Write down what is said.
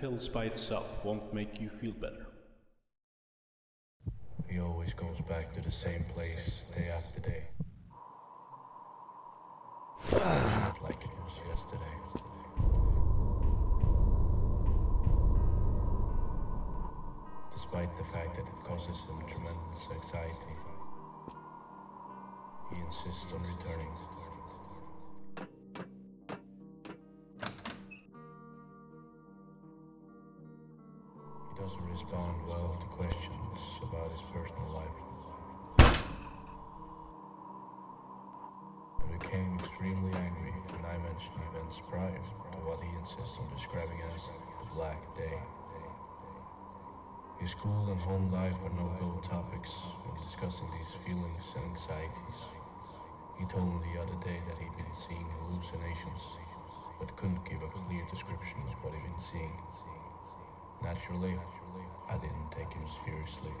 Pills by itself won't make you feel better. He always goes back to the same place day after day. Not like it was yesterday. Despite the fact that it causes him tremendous anxiety, he insists on returning. Doesn't respond well to questions about his personal life. and became extremely angry when I mentioned events prior to what he insists on describing as the Black Day. His school and home life were no-go topics when discussing these feelings and anxieties. He told me the other day that he'd been seeing hallucinations, but couldn't give a clear description of what he'd been seeing. Surely, I didn't take him seriously.